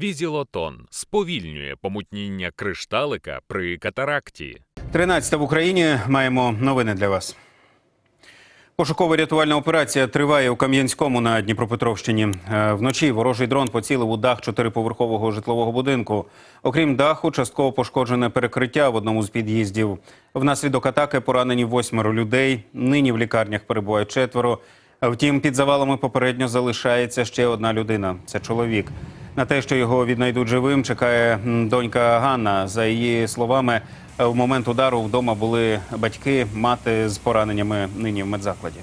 Візілотон сповільнює помутніння кришталика при катаракті. 13 в Україні маємо новини для вас. Пошуково-рятувальна операція триває у Кам'янському на Дніпропетровщині. Е, Вночі ворожий дрон поцілив у дах чотириповерхового житлового будинку. Окрім даху, частково пошкоджене перекриття в одному з під'їздів. Внаслідок атаки поранені восьмеро людей. Нині в лікарнях перебувають четверо. Втім, під завалами попередньо залишається ще одна людина. Це чоловік. На те, що його віднайдуть живим, чекає донька Ганна. За її словами, е, в момент удару вдома були батьки, мати з пораненнями нині в медзакладі.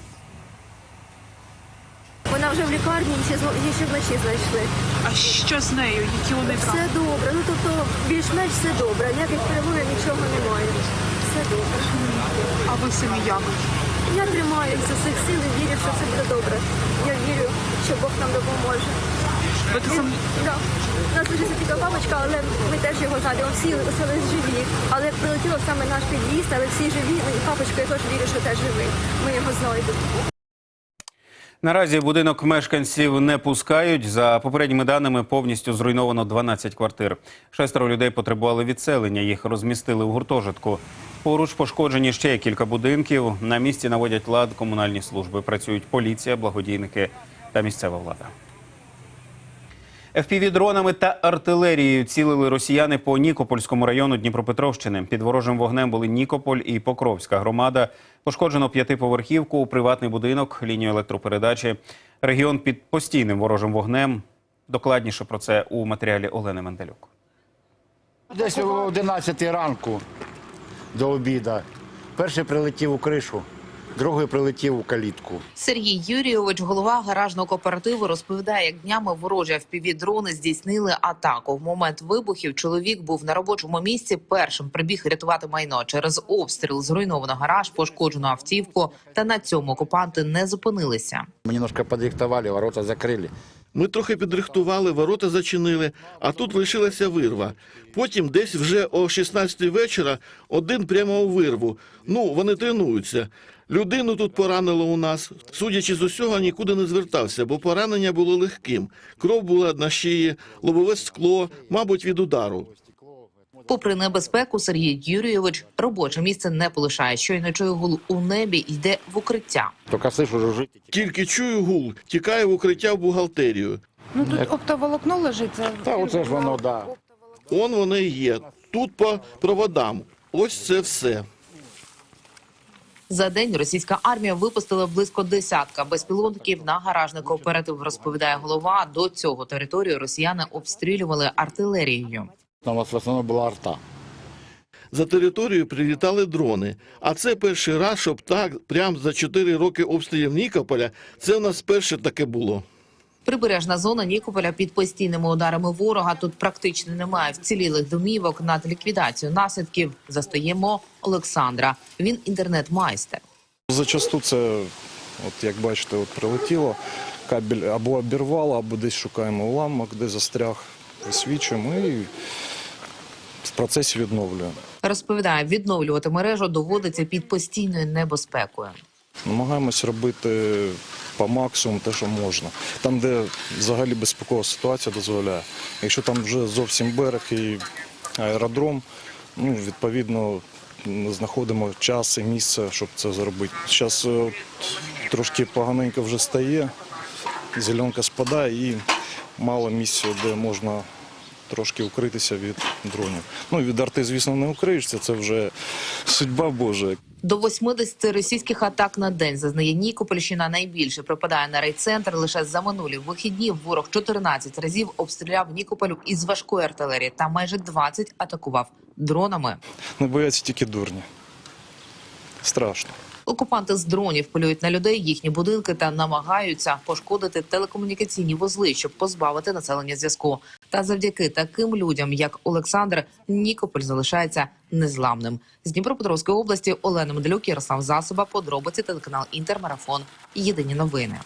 Вона вже в лікарні і ще, її ще вночі знайшли. А що з нею? Які вони Все добре. Ну тобто більш-менш все добре. Ніяких перебоїв, нічого немає. Все добре. А ви самі як? Я тримаюся всіх сил і вірю, що все буде добре. Я вірю, що Бог нам допоможе. Да. У нас дуже тільки бабочка, але ми теж його згадуємо. Всі лишились живі. Але прилетіло саме наш під'їзд, але всі живі. Ну, І папочка, я теж вірю, що теж живий. Ми його знайдемо. Наразі будинок мешканців не пускають. За попередніми даними повністю зруйновано 12 квартир. Шестеро людей потребували відселення. Їх розмістили у гуртожитку. Поруч пошкоджені ще кілька будинків. На місці наводять лад комунальні служби. Працюють поліція, благодійники та місцева влада. FPV-дронами та артилерією цілили росіяни по Нікопольському району Дніпропетровщини. Під ворожим вогнем були Нікополь і Покровська громада. Пошкоджено п'ятиповерхівку, приватний будинок, лінію електропередачі. Регіон під постійним ворожим вогнем. Докладніше про це у матеріалі Олени Менделюк. Десь о 11 ранку до обіда. Перший прилетів у кришу, другий прилетів у калітку. Сергій Юрійович, голова гаражного кооперативу, розповідає, як днями ворожі впівдрони здійснили атаку. В момент вибухів чоловік був на робочому місці. Першим прибіг рятувати майно через обстріл. Зруйновано гараж, пошкоджено автівку. Та на цьому окупанти не зупинилися. Ми немножко підрихтували, ворота закрили. Ми трохи підрихтували, ворота зачинили, а тут лишилася вирва. Потім десь вже о 16 вечора один прямо у вирву. Ну, вони тренуються. Людину тут поранило у нас. Судячи з усього, нікуди не звертався, бо поранення було легким. Кров була на шиї, лобове скло, мабуть, від удару. Попри небезпеку, Сергій Юрійович робоче місце не полишає. Щойно чує гул у небі, йде в укриття. Тільки слышу, жужжить. Тільки чую гул, тікаю в укриття в бухгалтерію. Ну тут оптоволокно лежить. Це Та оце ж воно, да. Он вони і є. Тут по проводам. Ось це все. За день російська армія випустила близько десятка безпілотників на гаражний кооператив. Розповідає голова. До цього територію росіяни обстрілювали артилерією. Нас в основному була арта. За територію прилітали дрони. А це перший раз, щоб так, прям за 4 роки обстрілів Нікополя, це в нас перше таке було. Прибережна зона Нікополя під постійними ударами ворога. Тут практично немає вцілілих домівок. Над ліквідацією наслідків застаємо Олександра. Він інтернет-майстер. Зачасту це, от як бачите, от прилетіло, кабель або обірвало, або десь шукаємо уламок, де застряг, висвічуємо і в процесі відновлюємо. Розповідає, відновлювати мережу доводиться під постійною небезпекою. Намагаємось робити по максимуму те, що можна. Там, де взагалі безпекова ситуація дозволяє. Якщо там вже зовсім берег і аеродром, ну, відповідно, знаходимо час і місце, щоб це зробити. Зараз трошки поганенько вже стає, зеленка спадає і мало місця, де можна трошки укритися від дронів. Ну, від арти, звісно, не укриєшся, це вже судьба Божа. До 80 російських атак на день зазнає Нікопольщина. Найбільше припадає на райцентр. Лише за минулі вихідні ворог 14 разів обстріляв Нікополь із важкої артилерії та майже 20 атакував дронами. Не бояться тільки дурні. Страшно. Окупанти з дронів полюють на людей, їхні будинки та намагаються пошкодити телекомунікаційні вузли, щоб позбавити населення зв'язку. Та завдяки таким людям, як Олександр, Нікополь залишається незламним. З Дніпропетровської області Олена Медлюк, Ярослав Засоба, подробиці телеканал Інтермарафон. Єдині новини.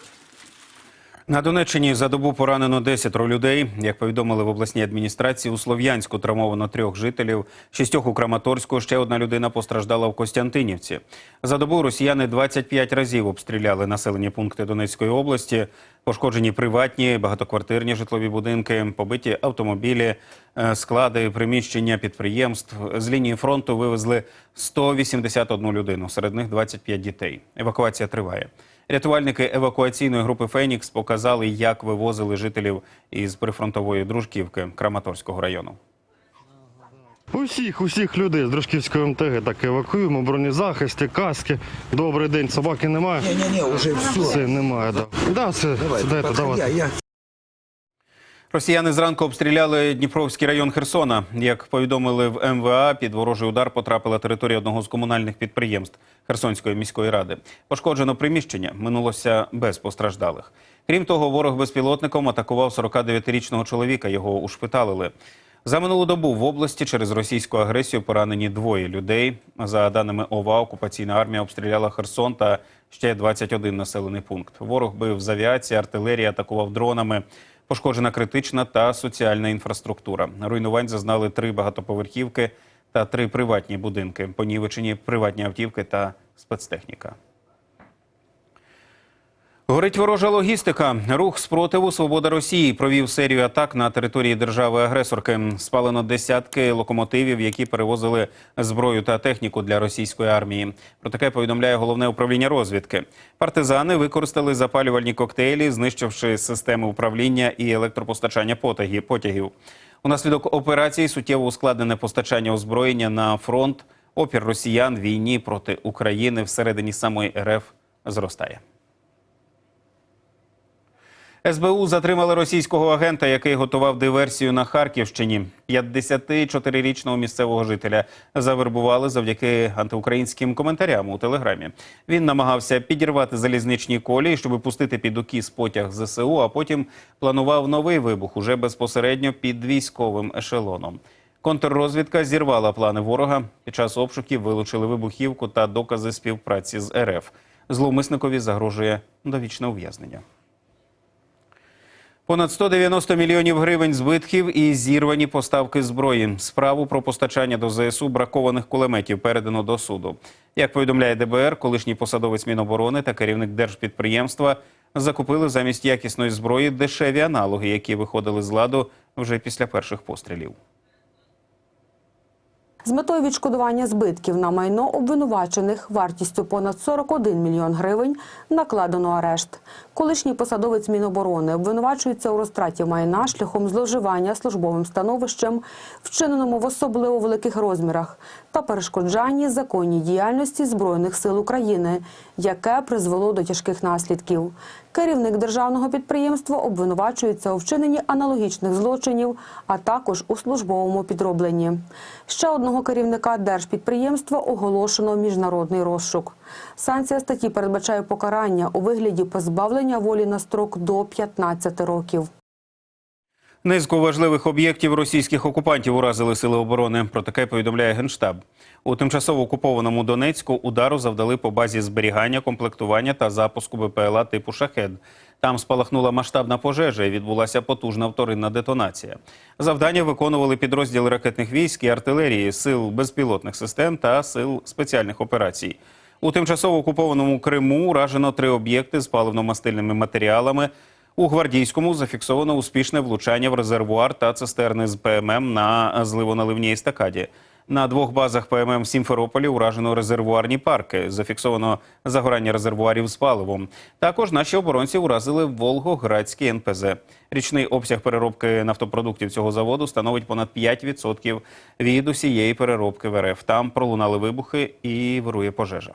На Донеччині за добу поранено 10 людей. Як повідомили в обласній адміністрації, у Слов'янську травмовано трьох жителів, шістьох у Краматорську. Ще одна людина постраждала в Костянтинівці. За добу росіяни 25 разів обстріляли населені пункти Донецької області. Пошкоджені приватні, багатоквартирні житлові будинки, побиті автомобілі, е, склади, приміщення підприємств. З лінії фронту вивезли 181 людину, серед них 25 дітей. Евакуація триває. Рятувальники евакуаційної групи Фенікс показали, як вивозили жителів із прифронтової дружківки Краматорського району. Усіх, усіх людей з Дружківської МТГ так евакуємо, бронезахисти, каски. Добрий день, собаки немає? Ні, ні, ні, уже все. Все, немає, да. Да, все, Давай, сідайте, подходи, давайте. я, я Росіяни зранку обстріляли Дніпровський район Херсона. Як повідомили в МВА, під ворожий удар потрапила територія одного з комунальних підприємств Херсонської міської ради. Пошкоджено приміщення минулося без постраждалих. Крім того, ворог безпілотником атакував 49-річного чоловіка. Його ушпиталили. За минулу добу в області через російську агресію поранені двоє людей. За даними ОВА, окупаційна армія обстріляла Херсон та ще 21 населений пункт. Ворог бив з авіації, артилерії, атакував дронами. Пошкоджена критична та соціальна інфраструктура. Руйнувань зазнали три багатоповерхівки та три приватні будинки. Понівечені приватні автівки та спецтехніка. Горить ворожа логістика. Рух спротиву Свобода Росії провів серію атак на території держави-агресорки. Спалено десятки локомотивів, які перевозили зброю та техніку для російської армії. Про таке повідомляє головне управління розвідки. Партизани використали запалювальні коктейлі, знищивши системи управління і електропостачання потягів. Унаслідок операції суттєво ускладнене постачання озброєння на фронт. Опір росіян війні проти України всередині самої РФ зростає. СБУ затримали російського агента, який готував диверсію на Харківщині. 54-річного місцевого жителя завербували завдяки антиукраїнським коментарям у телеграмі. Він намагався підірвати залізничні колії, щоб пустити під укіс потяг ЗСУ, а потім планував новий вибух уже безпосередньо під військовим ешелоном. Контррозвідка зірвала плани ворога. Під час обшуків вилучили вибухівку та докази співпраці з РФ. Зловмисникові загрожує довічне ув'язнення. Понад 190 мільйонів гривень збитків і зірвані поставки зброї. Справу про постачання до ЗСУ бракованих кулеметів передано до суду. Як повідомляє ДБР, колишній посадовець Міноборони та керівник держпідприємства закупили замість якісної зброї дешеві аналоги, які виходили з ладу вже після перших пострілів. З метою відшкодування збитків на майно обвинувачених вартістю понад 41 мільйон гривень накладено арешт. Колишній посадовець Міноборони обвинувачується у розтраті майна шляхом зловживання службовим становищем, вчиненому в особливо великих розмірах, та перешкоджанні законній діяльності Збройних сил України, яке призвело до тяжких наслідків. Керівник державного підприємства обвинувачується у вчиненні аналогічних злочинів, а також у службовому підробленні. Ще одного керівника держпідприємства оголошено міжнародний розшук. Санкція статті передбачає покарання у вигляді позбавлення волі на строк до 15 років. Низку важливих об'єктів російських окупантів уразили сили оборони. Про таке повідомляє Генштаб. У тимчасово окупованому Донецьку удару завдали по базі зберігання, комплектування та запуску БПЛА типу «Шахед». Там спалахнула масштабна пожежа і відбулася потужна вторинна детонація. Завдання виконували підрозділи ракетних військ і артилерії, сил безпілотних систем та сил спеціальних операцій. У тимчасово окупованому Криму уражено три об'єкти з паливно-мастильними матеріалами. У Гвардійському зафіксовано успішне влучання в резервуар та цистерни з ПММ на зливоналивній естакаді. На двох базах ПММ в Сімферополі уражено резервуарні парки. Зафіксовано загорання резервуарів з паливом. Також наші оборонці уразили Волгоградський НПЗ. Річний обсяг переробки нафтопродуктів цього заводу становить понад 5% від усієї переробки в РФ. Там пролунали вибухи і вирує пожежа.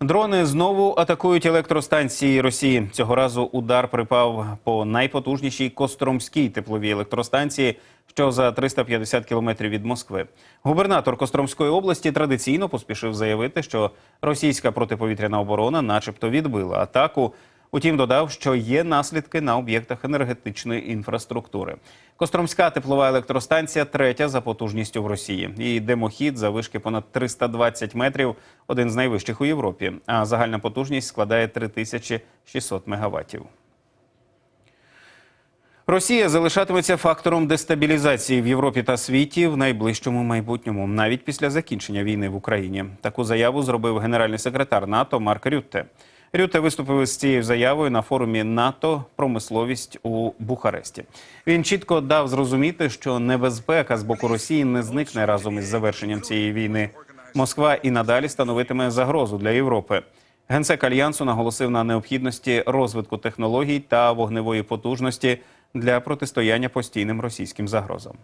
Дрони знову атакують електростанції Росії. Цього разу удар припав по найпотужнішій Костромській тепловій електростанції, що за 350 кілометрів від Москви. Губернатор Костромської області традиційно поспішив заявити, що російська протиповітряна оборона, начебто, відбила атаку. Утім, додав, що є наслідки на об'єктах енергетичної інфраструктури. Костромська теплова електростанція третя за потужністю в Росії. Її димохід за вишки понад 320 метрів, один з найвищих у Європі. А загальна потужність складає 3600 мегаваттів. Росія залишатиметься фактором дестабілізації в Європі та світі в найближчому майбутньому, навіть після закінчення війни в Україні. Таку заяву зробив генеральний секретар НАТО Марк Рютте. Рютте виступив із цією заявою на форумі НАТО промисловість у Бухаресті. Він чітко дав зрозуміти, що небезпека з боку Росії не зникне разом із завершенням цієї війни. Москва і надалі становитиме загрозу для Європи. Генсек альянсу наголосив на необхідності розвитку технологій та вогневої потужності для протистояння постійним російським загрозам.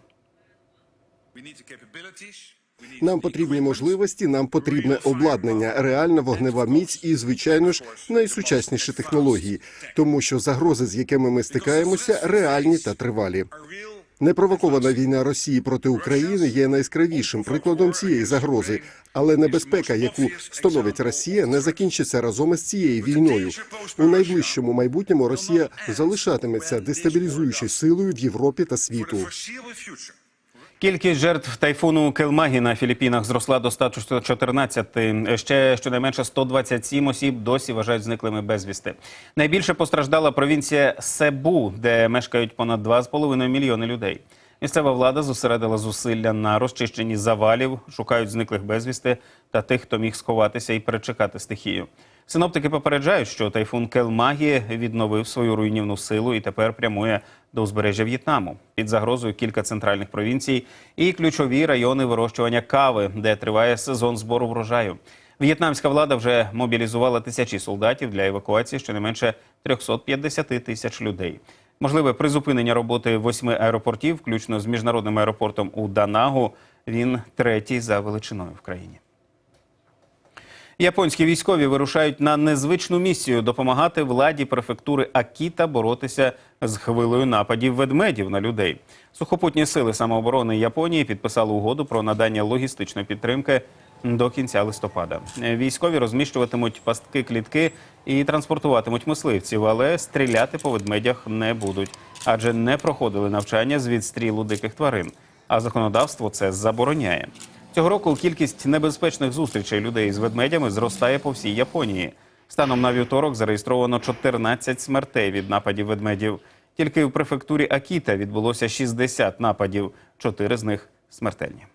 Нам потрібні можливості, нам потрібне обладнання, реальна вогнева міць і, звичайно ж, найсучасніші технології, тому що загрози, з якими ми стикаємося, реальні та тривалі. Непровокована війна Росії проти України є найяскравішим прикладом цієї загрози, але небезпека, яку становить Росія, не закінчиться разом із цією війною. У найближчому майбутньому Росія залишатиметься дестабілізуючою силою в Європі та світу. Кількість жертв тайфуну Келмагі на Філіппінах зросла до 114. Ще щонайменше 127 осіб досі вважають зниклими безвісти. Найбільше постраждала провінція Себу, де мешкають понад 2,5 мільйони людей. Місцева влада зосередила зусилля на розчищенні завалів, шукають зниклих безвісти та тих, хто міг сховатися і перечекати стихію. Синоптики попереджають, що тайфун Келмагі відновив свою руйнівну силу і тепер прямує до узбережжя В'єтнаму. Під загрозою кілька центральних провінцій і ключові райони вирощування кави, де триває сезон збору врожаю. В'єтнамська влада вже мобілізувала тисячі солдатів для евакуації щонайменше 350 тисяч людей. Можливе призупинення роботи восьми аеропортів, включно з міжнародним аеропортом у Данагу. Він третій за величиною в країні. Японські військові вирушають на незвичну місію допомагати владі префектури Акіта боротися з хвилею нападів ведмедів на людей. Сухопутні сили самооборони Японії підписали угоду про надання логістичної підтримки до кінця листопада. Військові розміщуватимуть пастки клітки і транспортуватимуть мисливців, але стріляти по ведмедях не будуть, адже не проходили навчання з відстрілу диких тварин. А законодавство це забороняє. Цього року кількість небезпечних зустрічей людей з ведмедями зростає по всій Японії. Станом на вівторок зареєстровано 14 смертей від нападів ведмедів. Тільки в префектурі Акіта відбулося 60 нападів, чотири з них смертельні.